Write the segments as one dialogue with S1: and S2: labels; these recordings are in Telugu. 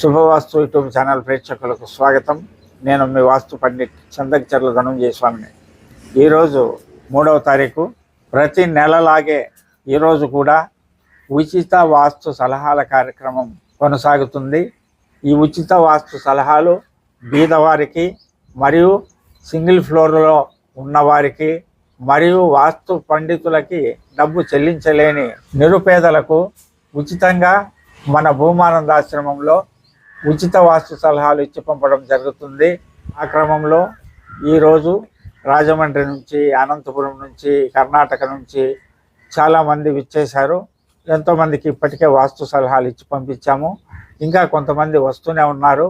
S1: శుభవాస్తు యూట్యూబ్ ఛానల్ ప్రేక్షకులకు స్వాగతం. నేను మీ వాస్తు పండిట్ చందకచర్ల ధనుంజయ స్వామిని ఈరోజు మూడవ తారీఖు. ప్రతి నెలలాగే ఈరోజు కూడా ఉచిత వాస్తు సలహాల కార్యక్రమం కొనసాగుతుంది. ఈ ఉచిత వాస్తు సలహాలు బీదవారికి మరియు సింగిల్ ఫ్లోర్లో ఉన్నవారికి మరియు వాస్తు పండితులకి డబ్బు చెల్లించలేని నిరుపేదలకు ఉచితంగా మన భూమానందాశ్రమంలో ఉచిత వాస్తు సలహాలు ఇచ్చి పంపడం జరుగుతుంది. ఆ క్రమంలో ఈరోజు రాజమండ్రి నుంచి అనంతపురం నుంచి కర్ణాటక నుంచి చాలామంది విచ్చేశారు. ఎంతోమందికి ఇప్పటికే వాస్తు సలహాలు ఇచ్చి పంపించాము. ఇంకా కొంతమంది వస్తూనే ఉన్నారు.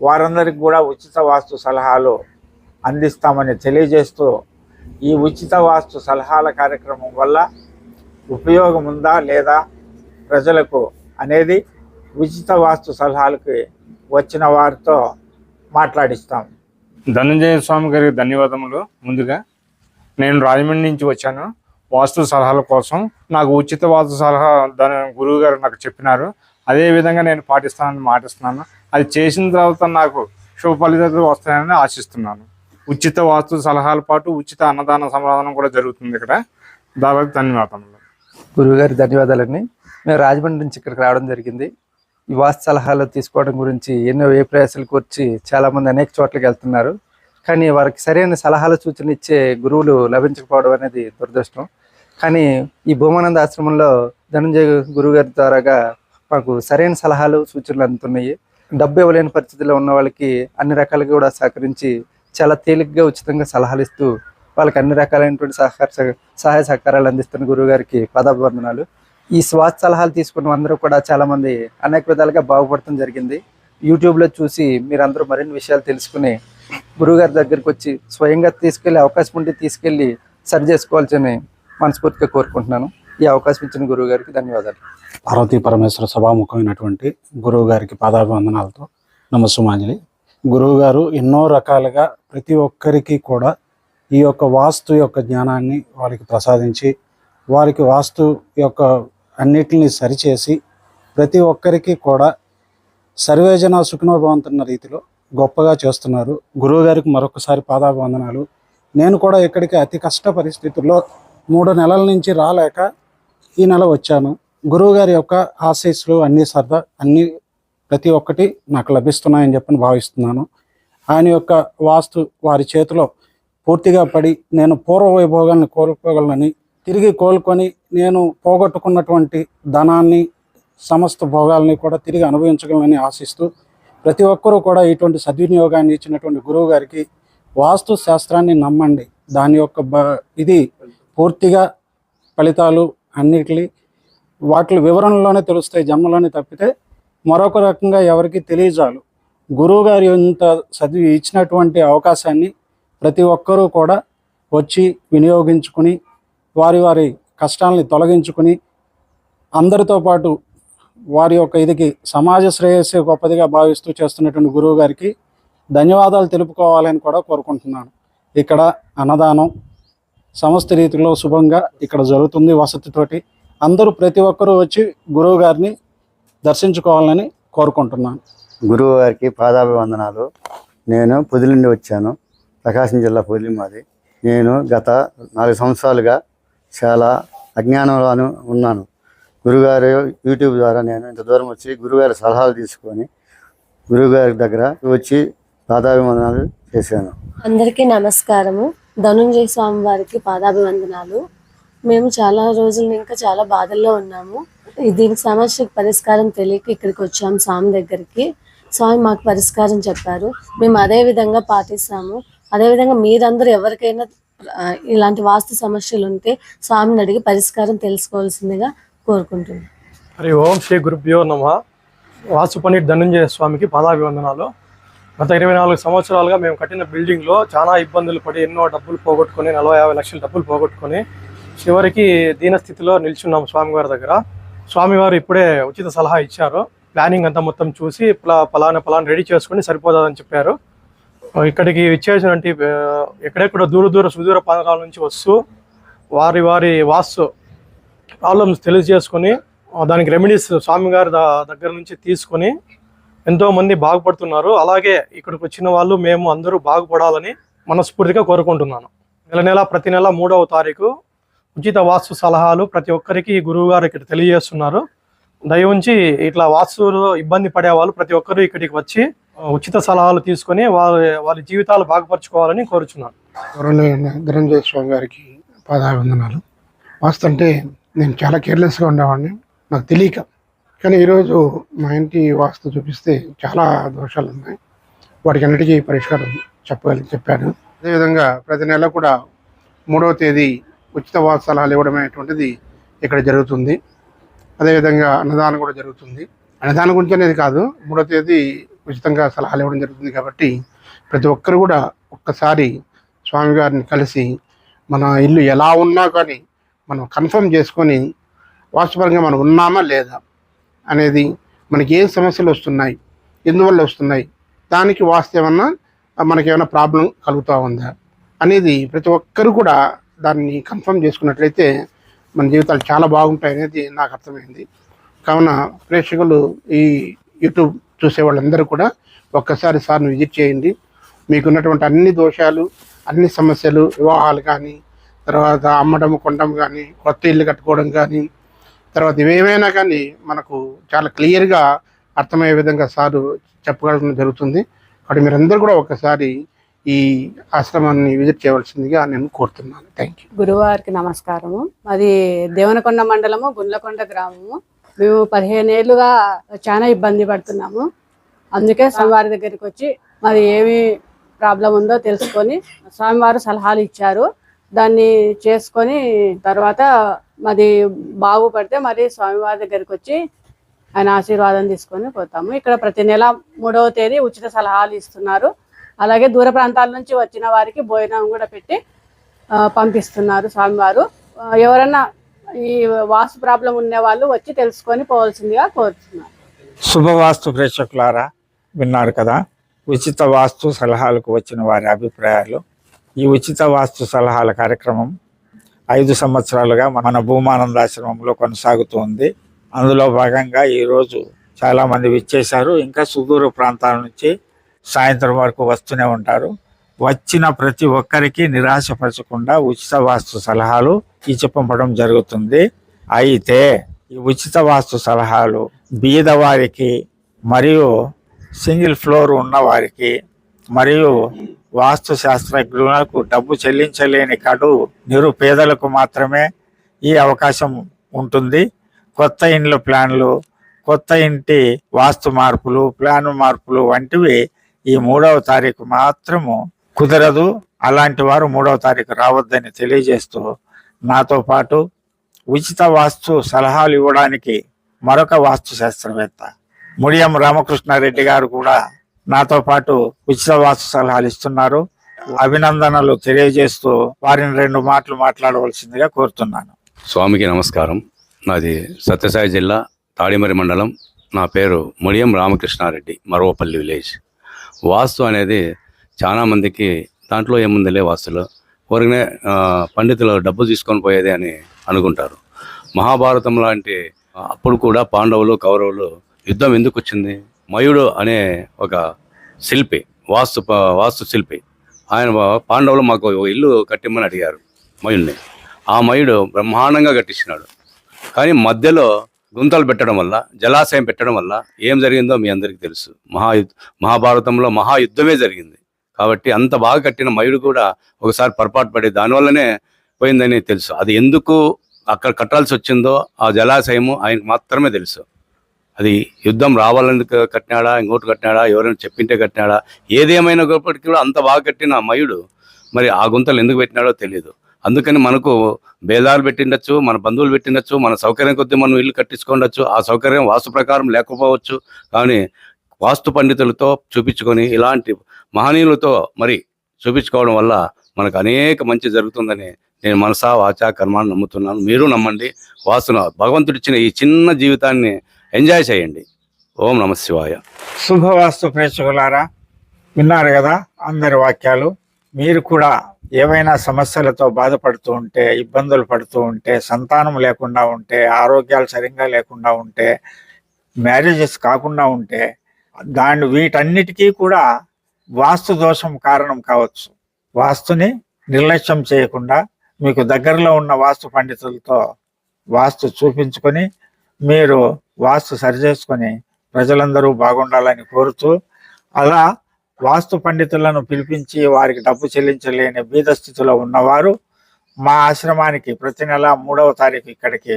S1: వారందరికి కూడా ఉచిత వాస్తు సలహాలు అందిస్తామని తెలియజేస్తూ ఈ ఉచిత వాస్తు సలహాల కార్యక్రమం వల్ల ఉపయోగం ఉందా లేదా ప్రజలకు అనేది ఉచిత వాస్తు సలహాలకి వచ్చిన వారితో మాట్లాడిస్తాం.
S2: ధనంజయ స్వామి గారికి ధన్యవాదములు. ముందుగా నేను రాజమండ్రి నుంచి వచ్చాను. వాస్తు సలహాల కోసం నాకు ఉచిత వాస్తు సలహా ధన గురువు గారు నాకు చెప్పినారు. అదే విధంగా నేను పాటిస్తానని మాటిస్తున్నాను. అది చేసిన తర్వాత నాకు శుభ ఫలితాలు వస్తాయని ఆశిస్తున్నాను. ఉచిత వాస్తు సలహాల పాటు ఉచిత అన్నదాన సమాధానం కూడా జరుగుతుంది ఇక్కడ. దాదాపు ధన్యవాదములు.
S3: గురువుగారి ధన్యవాదాలండి. మేము రాజమండ్రి నుంచి ఇక్కడికి రావడం జరిగింది. ఈ వాస్తు సలహాలు తీసుకోవడం గురించి ఎన్నో ఏ ప్రయాసాలకు వచ్చి చాలామంది అనేక చోట్లకి వెళ్తున్నారు. కానీ వారికి సరైన సలహాలు సూచనలు ఇచ్చే గురువులు లభించకపోవడం అనేది దురదృష్టం. కానీ ఈ భూమానంద ఆశ్రమంలో ధనంజయ గురువు గారి ద్వారాగా మాకు సరైన సలహాలు సూచనలు అందుతున్నాయి. డబ్బు ఇవ్వలేని పరిస్థితిలో ఉన్న వాళ్ళకి అన్ని రకాలుగా కూడా సహకరించి చాలా తేలిగ్గా ఉచితంగా సలహాలు ఇస్తూ వాళ్ళకి అన్ని రకాలైనటువంటి సహకార సహాయ సహకారాలు అందిస్తున్న గురువు గారికి పదాభివందనాలు. ఈ శ్వాస సలహాలు తీసుకున్న అందరూ కూడా చాలా మంది అనేక విధాలుగా బాగుపడటం జరిగింది. యూట్యూబ్లో చూసి మీరందరూ మరిన్ని విషయాలు తెలుసుకుని గురువుగారి దగ్గరికి వచ్చి స్వయంగా తీసుకెళ్ళి అవకాశం ఉంటే తీసుకెళ్ళి సరి చేసుకోవాల్సిన మనస్ఫూర్తిగా కోరుకుంటున్నాను. ఈ అవకాశం ఇచ్చిన గురువు గారికి ధన్యవాదాలు.
S4: పార్వతీ పరమేశ్వర సభాముఖమైనటువంటి గురువు గారికి పాదాభివందనాలతో నమస్సుమాంజలి. గురువు గారు ఎన్నో రకాలుగా ప్రతి ఒక్కరికి కూడా ఈ యొక్క వాస్తు యొక్క జ్ఞానాన్ని వారికి ప్రసాదించి వారికి వాస్తు యొక్క అన్నిటిని సరిచేసి ప్రతి ఒక్కరికి కూడా సర్వేజన సుఖనోభవంతున్న రీతిలో గొప్పగా చేస్తున్నారు. గురువు గారికి మరొకసారి పాదాభివందనాలు. నేను కూడా ఇక్కడికి అతి కష్ట పరిస్థితుల్లో మూడు నెలల నుంచి రాలేక ఈ నెల వచ్చాను. గురువు గారి యొక్క ఆశీస్సులు అన్ని సరదా అన్ని ప్రతి ఒక్కటి నాకు లభిస్తున్నాయని చెప్పని భావిస్తున్నాను. ఆయన యొక్క వాస్తు వారి చేతిలో పూర్తిగా పడి నేను పూర్వ వైభోగాన్ని కోల్పోగలనని తిరిగి కోలుకొని నేను పోగొట్టుకున్నటువంటి ధనాన్ని సమస్త భోగాల్ని కూడా తిరిగి అనుభవించగలనని ఆశిస్తూ ప్రతి ఒక్కరూ కూడా ఇటువంటి సద్వినియోగాన్ని ఇచ్చినటువంటి గురువు గారికి వాస్తు శాస్త్రాన్ని నమ్మండి. దాని యొక్క బ ఇది పూర్తిగా ఫలితాలు అన్నిటి వాటి వివరణలోనే తెలుస్తాయి జన్మలోనే తప్పితే మరొక రకంగా ఎవరికి తెలియజాలు. గురువు గారి ఇంత చదివి ఇచ్చినటువంటి అవకాశాన్ని ప్రతి ఒక్కరూ కూడా వచ్చి వినియోగించుకుని వారి వారి కష్టాలని తొలగించుకుని అందరితో పాటు వారి యొక్క ఇదికి సమాజ శ్రేయస్సు గొప్పదిగా భావిస్తూ చేస్తున్నటువంటి గురువు గారికి ధన్యవాదాలు తెలుపుకోవాలని కూడా కోరుకుంటున్నాను. ఇక్కడ అన్నదానం సమస్త రీతిలో శుభంగా ఇక్కడ జరుగుతుంది వసతితోటి. అందరూ ప్రతి ఒక్కరూ వచ్చి గురువు గారిని దర్శించుకోవాలని కోరుకుంటున్నాను.
S5: గురువు గారికి పాదాభివందనాలు. నేను పొదిలి నుండి వచ్చాను. ప్రకాశం జిల్లా పొదిలి మాది. నేను గత నాలుగు సంవత్సరాలుగా చాలా అజ్ఞానంలోను ఉన్నాను. గురుగారు యూట్యూబ్ ద్వారా నేను ఇంత దూరం వచ్చి గురుగారి సలహాలు తీసుకొని గురుగారి దగ్గర వచ్చి పాదాభివందనాలు చేశాను.
S6: అందరికీ నమస్కారము. ధనుంజయ స్వామి వారికి పాదాభివందనాలు. మేము చాలా రోజులు ఇంకా చాలా బాధల్లో ఉన్నాము. దీనికి సమస్యకు పరిష్కారం తెలియక ఇక్కడికి వచ్చాము స్వామి దగ్గరికి. స్వామి మాకు పరిష్కారం చెప్పారు. మేము అదే విధంగా పాటిస్తాము. అదే విధంగా మీరందరూ ఎవరికైనా ఇలాంటి వాస్తు సమస్యలు ఉంటే స్వామిని అడిగి పరిష్కారం తెలుసుకోవాల్సిందిగా కోరుకుంటున్నాను.
S7: హరి ఓం శ్రీ గురుభ్యో నమ. వాసు పండిట్ ధనుంజయ స్వామికి పాదాభివందనాలు. గత ఇరవై నాలుగు సంవత్సరాలుగా మేము కట్టిన బిల్డింగ్లో చాలా ఇబ్బందులు పడి ఎన్నో డబ్బులు పోగొట్టుకొని నలభై యాభై లక్షల డబ్బులు పోగొట్టుకొని చివరికి దీనస్థితిలో నిల్చున్నాం స్వామివారి దగ్గర. స్వామివారు ఇప్పుడే ఉచిత సలహా ఇచ్చారు. ప్లానింగ్ అంతా మొత్తం చూసి పలా పలానా పలానా రెడీ చేసుకొని సరిపోతుందని చెప్పారు. ఇక్కడికి ఇచ్చేసినటువంటి ఎక్కడెక్కడ దూర దూర సుదూర ప్రాంతాల నుంచి వస్తూ వారి వారి వాస్తు ప్రాబ్లమ్స్ తెలియజేసుకొని దానికి రెమెడీస్ స్వామిగారి దగ్గర నుంచి తీసుకొని ఎంతోమంది బాగుపడుతున్నారు. అలాగే ఇక్కడికి వచ్చిన వాళ్ళు మేము అందరూ బాగుపడాలని మనస్ఫూర్తిగా కోరుకుంటున్నాను. నెల నెల ప్రతి నెల మూడవ తారీఖు ఉచిత వాస్తు సలహాలు ప్రతి ఒక్కరికి గురువుగారు గురువు గారు ఇక్కడ తెలియజేస్తున్నారు. దయ ఉంచి ఇట్లా వాస్తులో ఇబ్బంది పడే వాళ్ళు ప్రతి ఒక్కరూ ఇక్కడికి వచ్చి ఉచిత సలహాలు తీసుకొని వారి వారి జీవితాలు బాగుపరచుకోవాలని కోరుచున్నాను.
S8: ధనంజయ స్వామి గారికి పాదాభివందనాలు. వాస్తు అంటే నేను చాలా కేర్లెస్గా ఉండేవాడిని. నాకు తెలియక. కానీ ఈరోజు మా ఇంటి వాస్తు చూపిస్తే చాలా దోషాలు ఉన్నాయి. వాటికి అన్నిటికీ పరిష్కారం చెప్పగలి చెప్పాను. అదేవిధంగా ప్రతి నెల కూడా మూడవ తేదీ ఉచిత వాస్తు సలహాలు ఇవ్వడం అనేటువంటిది ఇక్కడ జరుగుతుంది. అదేవిధంగా అన్నదానం కూడా జరుగుతుంది. అన్నదానం గురించి అనేది కాదు. మూడవ తేదీ ఉచితంగా సలహాలు ఇవ్వడం జరుగుతుంది కాబట్టి ప్రతి ఒక్కరు కూడా ఒక్కసారి స్వామివారిని కలిసి మన ఇల్లు ఎలా ఉన్నా కానీ మనం కన్ఫర్మ్ చేసుకొని వాస్తుపరంగా మనం ఉన్నామా లేదా అనేది మనకి ఏ సమస్యలు వస్తున్నాయి ఎందువల్ల వస్తున్నాయి దానికి వాస్తు ఏమన్నా మనకి ఏమైనా ప్రాబ్లం కలుగుతూ ఉందా అనేది ప్రతి ఒక్కరు కూడా దాన్ని కన్ఫర్మ్ చేసుకున్నట్లయితే మన జీవితాలు చాలా బాగుంటాయి అనేది నాకు అర్థమైంది. కావున ప్రేక్షకులు ఈ యూట్యూబ్ చూసే వాళ్ళందరూ కూడా ఒక్కసారి సార్ని విజిట్ చేయండి. మీకున్నటువంటి అన్ని దోషాలు అన్ని సమస్యలు వివాహాలు కానీ తర్వాత అమ్మడం కొనడం కానీ కొత్త ఇల్లు కట్టుకోవడం కానీ తర్వాత ఇవేమైనా కానీ మనకు చాలా క్లియర్గా అర్థమయ్యే విధంగా సారు చెప్పగలడం జరుగుతుంది. కాబట్టి మీరందరూ కూడా ఒకసారి ఈ ఆశ్రమాన్ని విజిట్ చేయవలసిందిగా నేను కోరుతున్నాను. థ్యాంక్ యూ
S9: గురువారికి నమస్కారము. అది దేవనకొండ మండలము గుండ్లకొండ గ్రామము. మేము పదిహేను ఏళ్ళుగా చాలా ఇబ్బంది పడుతున్నాము. అందుకే స్వామివారి దగ్గరికి వచ్చి మరి ఏమి ప్రాబ్లం ఉందో తెలుసుకొని స్వామివారు సలహాలు ఇచ్చారు. దాన్ని చేసుకొని తర్వాత మాది బాగుపడితే మరి స్వామివారి దగ్గరికి వచ్చి ఆయన ఆశీర్వాదం తీసుకొని పోతాము. ఇక్కడ ప్రతి నెల మూడవ తేదీ ఉచిత సలహాలు ఇస్తున్నారు. అలాగే దూర ప్రాంతాల నుంచి వచ్చిన వారికి భోజనం కూడా పెట్టి పంపిస్తున్నారు స్వామివారు. ఎవరన్నా ఈ వాస్తు ప్రాబ్లం ఉన్న వాళ్ళు వచ్చి తెలుసుకొని పోవాల్సిందిగా కోరుతున్నారు
S1: శుభవాస్తు ప్రేక్షకులారా విన్నారు కదా ఉచిత వాస్తు సలహాలకు వచ్చిన వారి అభిప్రాయాలు. ఈ ఉచిత వాస్తు సలహాల కార్యక్రమం ఐదు సంవత్సరాలుగా మన భూమానందాశ్రమంలో కొనసాగుతుంది అందులో భాగంగా ఈరోజు చాలామంది విచ్చేశారు. ఇంకా సుదూర ప్రాంతాల నుంచి సాయంత్రం వరకు వస్తూనే ఉంటారు. వచ్చిన ప్రతి ఒక్కరికి నిరాశపరచకుండా ఉచిత వాస్తు సలహాలు ఇచ్చి పంపడం జరుగుతుంది. అయితే ఈ ఉచిత వాస్తు సలహాలు బీదవారికి మరియు సింగిల్ ఫ్లోర్ ఉన్నవారికి మరియు వాస్తు శాస్త్రజ్ఞులకు డబ్బు చెల్లించలేని కడు నిరుపేదలకు మాత్రమే ఈ అవకాశం ఉంటుంది. కొత్త ఇండ్ల ప్లాన్లు కొత్త ఇంటి వాస్తు మార్పులు ప్లాన్ మార్పులు వంటివి ఈ మూడవ తారీఖు మాత్రము కుదరదు. అలాంటి వారు మూడవ తారీఖు రావద్దని తెలియజేస్తూ నాతో పాటు ఉచిత వాస్తు సలహాలు ఇవ్వడానికి మరొక వాస్తు శాస్త్రవేత్త ముడియం రామకృష్ణారెడ్డి గారు కూడా నాతో పాటు ఉచిత వాస్తు సలహాలు ఇస్తున్నారు. అభినందనలు తెలియజేస్తూ వారిని రెండు మాటలు మాట్లాడవలసిందిగా కోరుతున్నాను.
S10: స్వామికి నమస్కారం. నాది సత్యసాయి జిల్లా తాడిమరి మండలం. నా పేరు ముడియం రామకృష్ణారెడ్డి మరవపల్లి విలేజ్. వాస్తు అనేది చాలా మందికి దాంట్లో ఏముందిలే లే ఊరికనే ఆ, పండితులు డబ్బు తీసుకొని పోయేది అని అనుకుంటారు. మహాభారతం లాంటి అప్పుడు కూడా పాండవులు కౌరవులు యుద్ధం ఎందుకు వచ్చింది? మయుడు అనే ఒక శిల్పి వాస్తు వాస్తు శిల్పి. ఆయన పాండవులు మాకు ఇల్లు కట్టిమ్మని అడిగారు మయుడిని. ఆ మయుడు బ్రహ్మాండంగా కట్టించినాడు. కానీ మధ్యలో గుంతలు పెట్టడం వల్ల జలాశయం పెట్టడం వల్ల ఏం జరిగిందో మీ అందరికీ తెలుసు. మహాయుద్ధ మహాభారతంలో మహాయుద్ధమే జరిగింది. కాబట్టి అంత బాగా కట్టిన మయుడు కూడా ఒకసారి పొరపాటు పడి దానివల్లనే పోయిందని తెలుసు. అది ఎందుకు అక్కడ కట్టాల్సి వచ్చిందో ఆ జలాశయము ఆయనకు మాత్రమే తెలుసు. అది యుద్ధం రావాలని కట్టినాడా ఇంకోటి కట్టినాడా ఎవరైనా చెప్పింటే కట్టినాడా ఏదేమైనా కూడా అంత బాగా కట్టిన మయుడు మరి ఆ గుంతలు ఎందుకు పెట్టినాడో తెలియదు అందుకని మనకు బేదాలు పెట్టిండొచ్చు మన బంధువులు పెట్టిండొచ్చు మన సౌకర్యం కొద్దీ మనం ఇల్లు కట్టించుకోండొచ్చు ఆ సౌకర్యం వాస్తు ప్రకారం లేకపోవచ్చు. కానీ వాస్తు పండితులతో చూపించుకొని ఇలాంటి మహనీయులతో మరి చూపించుకోవడం వల్ల మనకు అనేక మంచి జరుగుతుందని నేను మనసా వాచా కర్మాన్ని నమ్ముతున్నాను. మీరు నమ్మండి. వాస్తున భగవంతుడిచ్చిన ఈ చిన్న జీవితాన్ని ఎంజాయ్ చేయండి. ఓం నమ శివాయ.
S1: శుభవాస్తు ప్రేక్షకులారా విన్నారు కదా అందరి వాక్యాలు. మీరు కూడా ఏవైనా సమస్యలతో బాధపడుతూ ఉంటే ఇబ్బందులు పడుతూ ఉంటే సంతానం లేకుండా ఉంటే ఆరోగ్యాలు సరిగ్గా లేకుండా ఉంటే మ్యారేజెస్ కాకుండా ఉంటే దాని వీటన్నిటికీ కూడా వాస్తు దోషం కారణం కావచ్చు. వాస్తుని నిర్లక్ష్యం చేయకుండా మీకు దగ్గరలో ఉన్న వాస్తు పండితులతో వాస్తు చూపించుకొని మీరు వాస్తు సరిచేసుకొని ప్రజలందరూ బాగుండాలని కోరుతూ అలా వాస్తు పండితులను పిలిపించి వారికి డబ్బు చెల్లించలేని బీద స్థితిలో ఉన్నవారు మా ఆశ్రమానికి ప్రతి నెల మూడవ తారీఖు ఇక్కడికి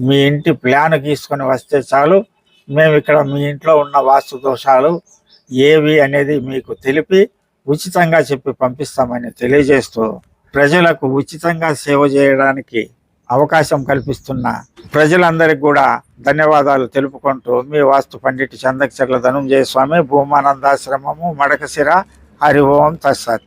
S1: మీ ఇంటి ప్లాన్ గీసుకొని వస్తే చాలు. మేము ఇక్కడ మీ ఇంట్లో ఉన్న వాస్తు దోషాలు ఏవి అనేది మీకు తెలిపి ఉచితంగా చెప్పి పంపిస్తామని తెలియజేస్తూ ప్రజలకు ఉచితంగా సేవ చేయడానికి అవకాశం కల్పిస్తున్న ప్రజలందరికీ కూడా ధన్యవాదాలు తెలుపుకుంటూ మీ వాస్తు పండిట్ చందకచర్ల ధనుంజయ స్వామి భూమానందాశ్రమము మడకశిర హరి ఓం తస్సత్